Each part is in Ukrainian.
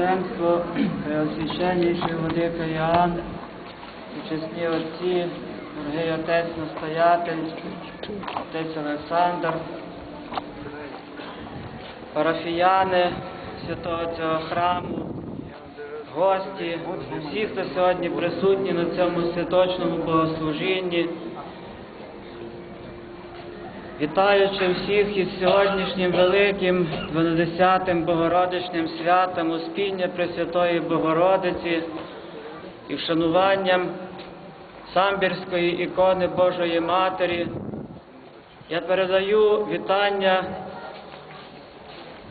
Преосвященство, Преосвященніший Владика Іоанн, чесні отці, дорогий отець настоятель, отець Олександр, парафіяни святого цього храму, гості, всі, хто сьогодні присутні на цьому святочному богослужінні. Вітаючи всіх із сьогоднішнім великим 12-тим Богородичним святом Успіння Пресвятої Богородиці і вшануванням самбірської ікони Божої Матері, я передаю вітання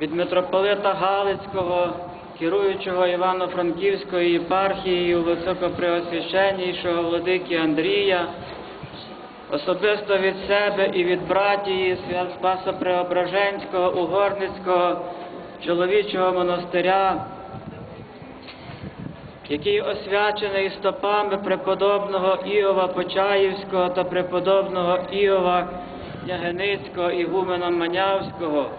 від митрополита Галицького, керуючого Івано-Франківською єпархією Високопреосвященнішого владики Андрія, особисто від себе і від братії Спаса Преображенського Угорницького чоловічого монастиря, який освячений стопами преподобного Іова Почаївського та преподобного Іова Княгиницького Ігумена Манявського.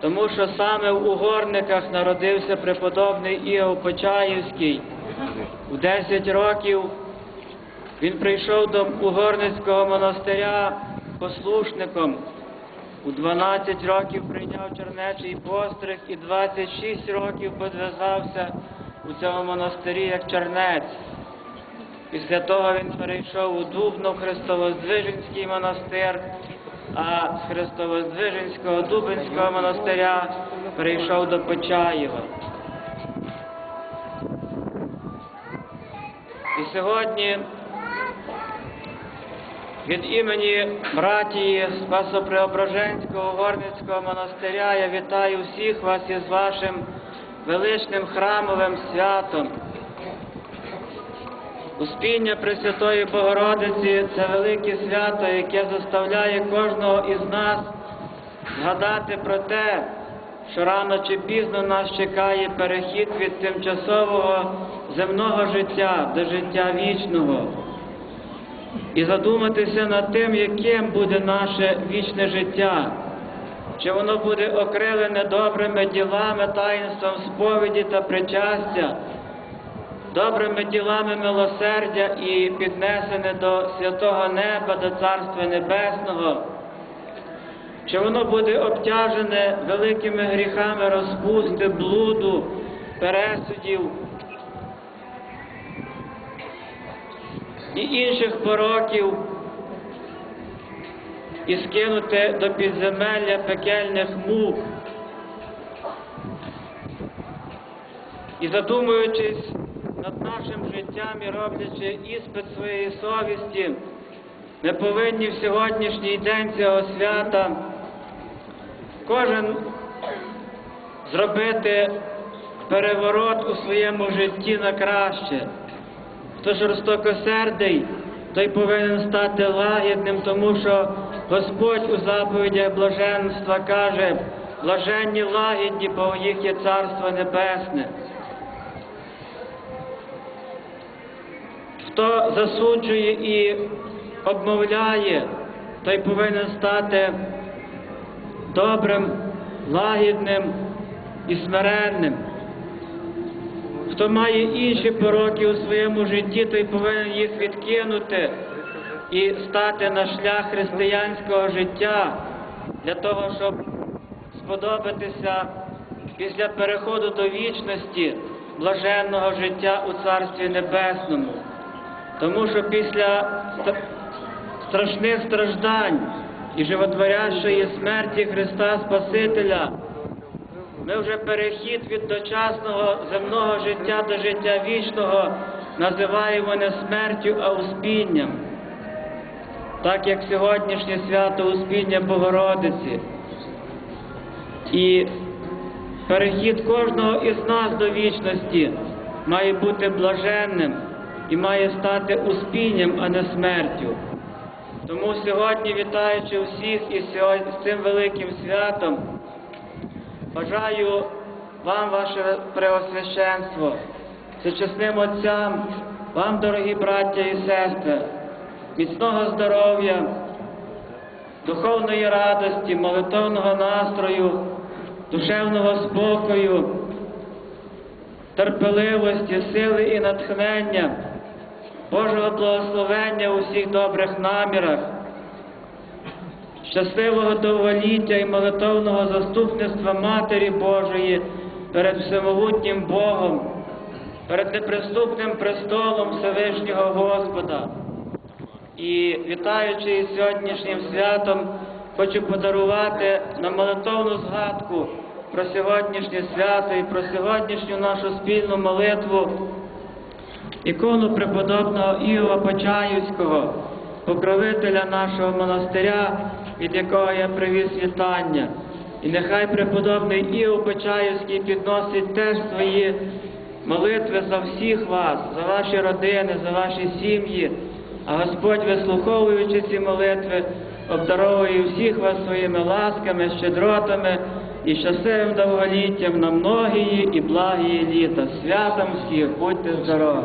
Тому що саме в Угорниках народився преподобний Іов Почаївський. У 10 років він прийшов до Угорницького монастиря послушником. У 12 років прийняв чернечий постриг і 26 років підв'язався у цьому монастирі як чернець. Після того він перейшов у Дубно Христовоздвиженський монастир, а з Христовоздвиженського Дубинського монастиря перейшов до Почаєва. І сьогодні від імені братії Спасопреображенського Горницького монастиря я вітаю всіх вас із вашим величним храмовим святом. Успіння Пресвятої Богородиці це велике свято, яке заставляє кожного із нас згадати про те, що рано чи пізно нас чекає перехід від тимчасового земного життя до життя вічного. І задуматися над тим, яким буде наше вічне життя, чи воно буде окрилене добрими ділами, таїнством сповіді та причастя, добрими ділами милосердя і піднесене до святого неба, до Царства Небесного, чи воно буде обтяжене великими гріхами розпусти, блуду, пересудів і інших пороків, і скинути до підземелля пекельних мук. І задумуючись над нашим життям і роблячи іспит своєї совісті, ми повинні в сьогоднішній день цього свята кожен зробити переворот у своєму житті на краще. Хто жорстокосердий, той повинен стати лагідним, тому що Господь у заповідях блаженства каже, блаженні лагідні, бо їх є Царство Небесне. Хто засуджує і обмовляє, той повинен стати добрим, лагідним і смиренним. Хто має інші пороки у своєму житті, той повинен їх відкинути і стати на шлях християнського життя для того, щоб сподобатися після переходу до вічності блаженного життя у Царстві Небесному. Тому що після страшних страждань і животворящої смерті Христа Спасителя ми вже перехід від дочасного земного життя до життя вічного називаємо не смертю, а успінням. Так як сьогоднішнє свято Успіння Богородиці. І перехід кожного із нас до вічності має бути блаженним і має стати успінням, а не смертю. Тому сьогодні, вітаючи всіх із цим великим святом, Бажаю вам, ваше преосвященство, всечесним отцям, вам, дорогі браття і сестри, міцного здоров'я, духовної радості, молитовного настрою, душевного спокою, терпеливості, сили і натхнення, Божого благословення у всіх добрих намірах, щасливого довголіття і молитовного заступництва Матері Божої перед всемогутнім Богом, перед неприступним престолом Всевишнього Господа. І вітаючи із сьогоднішнім святом, хочу подарувати на молитовну згадку про сьогоднішнє свято і про сьогоднішню нашу спільну молитву ікону преподобного Іова Почаївського, покровителя нашого монастиря, від якого я привіз вітання. І нехай преподобний Іов Почаївський підносить теж свої молитви за всіх вас, за ваші родини, за ваші сім'ї. А Господь, вислуховуючи ці молитви, обдаровує всіх вас своїми ласками, щедротами і щасливим довголіттям на многії і благії літа. Святом всіх, будьте здорові!